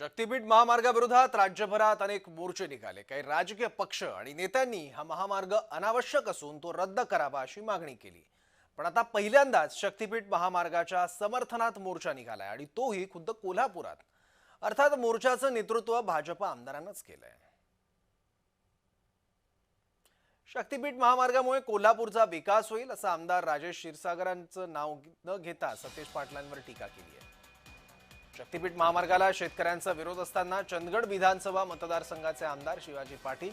शक्तीपीठ महामार्गाविरोधात राज्यभरात अनेक मोर्चे निघाले. काही राजकीय पक्ष आणि नेत्यांनी हा महामार्ग अनावश्यक असून तो रद्द करावा अशी मागणी केली. पण आता पहिल्यांदाच शक्तीपीठ महामार्गाच्या समर्थनात मोर्चा निघालाय आणि तोही खुद्द कोल्हापुरात. अर्थात मोर्चाचं नेतृत्व भाजप आमदारांनाच केलंय. शक्तीपीठ महामार्गामुळे कोल्हापूरचा विकास होईल असं आमदार राजेश क्षीरसागरांचं नाव न घेता सतीश पाटलांवर टीका केली आहे शक्तीपीठ महामार्गाला शेतकऱ्यांचा विरोध असताना चंदगड विधानसभा मतदारसंघाचे आमदार शिवाजी पाटील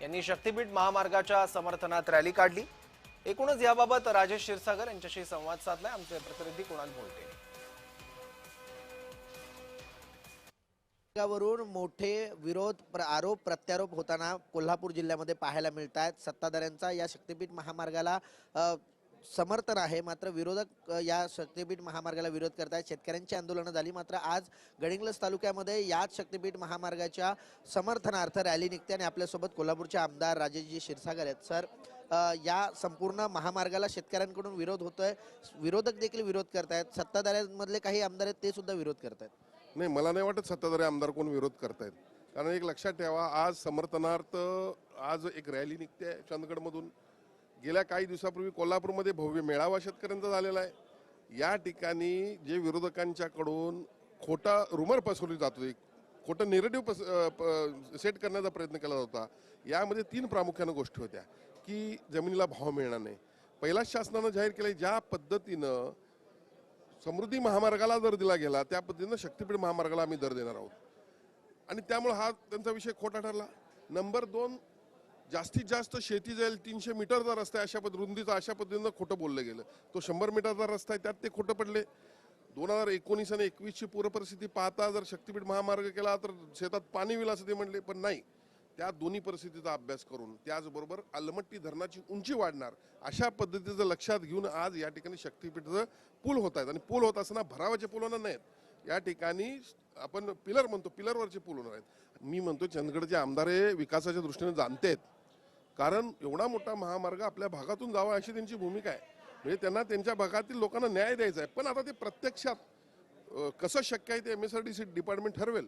यांनी शक्तीपीठ महामार्गाच्या समर्थनात रॅली काढली. एकूणच याबाबत राजेश क्षीरसागर यांच्याशी संवाद साधलाय. आमचे प्रतिनिधी कुणाल बोलते? वरून मोठे विरोध प्र आरोप प्रत्यारोप होताना कोल्हापूर जिल्ह्यामध्ये पाहायला मिळत आहेत सत्ताधाऱ्यांचा या शक्तीपीठ महामार्गाला समर्थन आहे. मात्र विरोधक या शक्तीपीठ महामार्गाला विरोध करत आहेत शेतकऱ्यांची आंदोलनं झाली. मात्र आज गडिंग्लज तालुक्यामध्ये याच शक्तीपीठ महामार्गाच्या समर्थनार्थ रॅली निघते आणि आपल्यासोबत कोल्हापूरचे आमदार राजेशजी क्षीरसागर आहेत. सर या संपूर्ण महामार्गाला शेतकऱ्यांकडून विरोध होतोय. विरोधक देखील विरोध करतायत. सत्ताधाऱ्यांमधले काही आमदार आहेत ते सुद्धा विरोध करतायत. नाही मला नाही वाटत सत्ताधारी आमदार कोण विरोध करतायत. कारण एक लक्षात ठेवा आज समर्थनार्थ आज एक रॅली निघते चंदगडमधून. गेल्या काही दिवसापूर्वी कोल्हापूरमध्ये भव्य मेळावा शेतकऱ्यांचा झालेला आहे. या ठिकाणी जे विरोधकांच्याकडून खोटा रुमर पसरवली जात होती खोटं निरेटिव्ह पस प- सेट करण्याचा प्रयत्न केला होता. यामध्ये तीन प्रामुख्यानं गोष्टी होत्या की जमिनीला भाव मिळणार नाही. पहिल्याच शासनानं जाहीर केलं ज्या पद्धतीनं समृद्धी महामार्गाला दर दिला गेला त्या पद्धतीनं शक्तीपीठ महामार्गाला आम्ही दर देणार आहोत. आणि त्यामुळे हा त्यांचा विषय खोटा ठरला. नंबर दोन जास्तीत जास्त शेती जाईल तीनशे मीटरचा रस्ता आहे अशा पद्धती रुंदीचा अशा पद्धतीनं खोटं बोललं गेलं. तो शंभर मीटरचा रस्ता आहे त्यात ते खोटं पडले. दोन हजार एकोणीस आणि एकवीसची पूरपरिस्थिती पाहता जर शक्तीपीठ महामार्ग केला तर शेतात पाणी विला असं ते म्हणले पण नाही. त्या दोन्ही परिस्थितीचा अभ्यास करून त्याचबरोबर अलमट्टी धरणाची उंची वाढणार अशा पद्धतीचं लक्षात घेऊन आज या ठिकाणी शक्तीपीठाचं पूल होत आहेत. आणि पूल होत असताना भरावाचे पूल होणार नाहीत. या ठिकाणी आपण पिलर म्हणतो पिलरवरचे पूल होणार आहेत. मी म्हणतो चंदगडचे आमदार हे विकासाच्या दृष्टीने जाणते आहेत कारण एवढा मोठा महामार्ग आपल्या भागातून जावा अशी त्यांची भूमिका आहे. म्हणजे त्यांना त्यांच्या भागातील लोकांना न्याय द्यायचा आहे. पण आता ते प्रत्यक्षात कसं शक्य आहे ते M S R D C department ठरवेल.